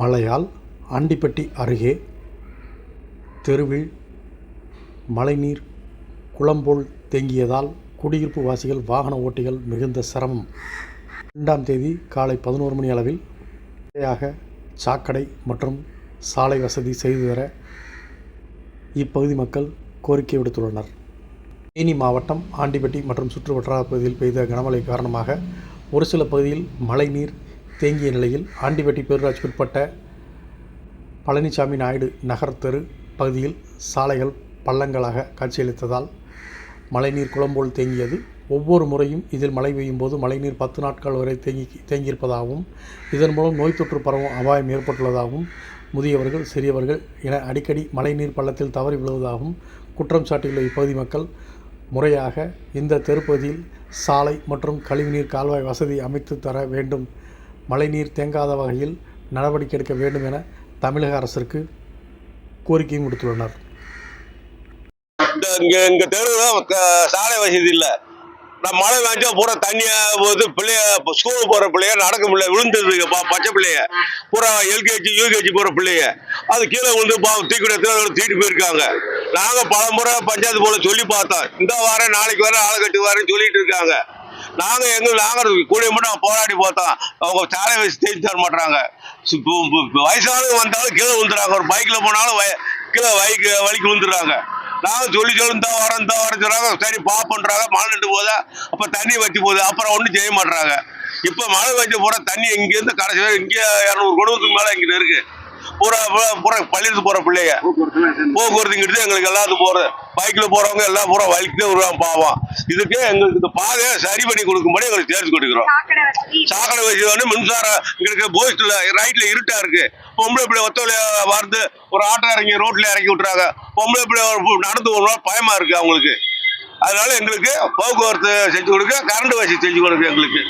மழையால் ஆண்டிப்பட்டி அருகே தெருவில் மழைநீர் குளம் போல் தேங்கியதால் குடியிருப்பு வாசிகள் வாகன ஓட்டிகள் மிகுந்த சிரமம். இரண்டாம் தேதி காலை பதினோரு மணி அளவில் முறையாக சாக்கடை மற்றும் சாலை வசதி செய்து தர இப்பகுதி மக்கள் கோரிக்கை விடுத்துள்ளனர். தேனி மாவட்டம் ஆண்டிப்பட்டி மற்றும் சுற்று வட்டார பகுதியில் பெய்த கனமழை காரணமாக ஒரு சில பகுதியில் மழைநீர் தேங்கிய நிலையில் ஆண்டிபட்டி பேரூராட்சிக்கு உட்பட்ட பழனிசாமி நாயுடு நகர் தெரு பகுதியில் சாலைகள் பள்ளங்களாக காட்சியளித்ததால் மழைநீர் குளம் போல் தேங்கியது. ஒவ்வொரு முறையும் இதில் மழை பெய்யும் போது மழைநீர் பத்து நாட்கள் வரை தேங்கி தேங்கியிருப்பதாகவும் இதன் மூலம் நோய் தொற்று பரவும் அபாயம் ஏற்பட்டுள்ளதாகவும் முதியவர்கள் சிறியவர்கள் என அடிக்கடி மழைநீர் பள்ளத்தில் தவறி விழுவதாகவும் குற்றம் சாட்டியுள்ள இப்பகுதி மக்கள் முறையாக இந்த தெருப்பகுதியில் சாலை மற்றும் கழிவுநீர் கால்வாய் வசதி அமைத்து தர வேண்டும் மழைநீர் தேங்காத வகையில் நடவடிக்கை எடுக்க வேண்டும் என தமிழக அரசிற்கு கோரிக்கையும் விடுத்துள்ளனர். இந்த இங்கே தெருவில் சாலை வசதி இல்லை. நான் மழை வேஞ்சா பூரா தண்ணியாக போது பிள்ளைய ஸ்கூல் போகிற பிள்ளைய நடக்க முடியல விழுந்துருக்கு பா பச்சை பிள்ளைய. பூரா எல்கேஜி யூகேஜி போகிற பிள்ளைய. அது கீழே விழுந்து பா தீக்குடி தீட்டு போயிருக்காங்க. நாங்கள் பல முறை பஞ்சாயத்து போல சொல்லி பார்த்தோம். இந்த வாரம் நாளைக்கு வர ஆளை கட்டு வரேன்னு சொல்லிட்டு இருக்காங்க. நாங்க எங்க நாங்க கூட மட்டும் போராடி பார்த்தோம் அவங்க சாலை வசதி செஞ்சு தர மாட்டாங்க வயசானவங்க வந்தாலும் கீழே விழுந்துறாங்க ஒரு பைக்ல போனாலும் வய- கீழே வைக்கு வலிக்கு விழுந்துறாங்க நாங்க சொல்லி சொல்லி இந்த வாரம் இந்த வாரம் சொல்றாங்க. சரி பாப்பன்றாங்க மழை நின்று போதா அப்ப தண்ணி வச்சு போகுது. அப்புறம் ஒன்றும் செய்ய மாட்டாங்க இப்ப மழை வச்சு பூரா தண்ணி இங்கேருந்து கடைசி இங்கே இரநூறு குடும்பத்துக்கு மேல இங்கே இருக்கு. பூரா பூரா- பள்ளியிருந்து போற பிள்ளைங்க. போக்குவரத்துங்கிறது எங்களுக்கு எல்லாத்துக்கும் போறது பைக்ல போறவங்க எல்லாம் பூரா வலிக்கு வருவாங்க பாவம். இதுக்கு எங்களுக்கு இந்த பாதையை சரி பண்ணி கொடுக்கும்படி எங்களுக்கு தேர்ச்சி கொடுக்குறோம். சாக்கடை வசதி. வந்து மின்சாரம் எங்களுக்கு போஸ்ட்ல ரைட்ல இருட்டா இருக்கு. பொம்பளை பிள்ளை ஒத்தல வருது ஒரு ஆட்டோ இறங்கி ரோட்ல இறக்கி விட்டுறாங்க. பொம்பளை பிள்ளை ஒரு நடந்து வருவோம் பயமா இருக்கு அவங்களுக்கு. அதனால எங்களுக்கு போக்குவரத்து செஞ்சு கொடுக்க கரண்ட் வசதி செஞ்சு கொடுங்க எங்களுக்கு.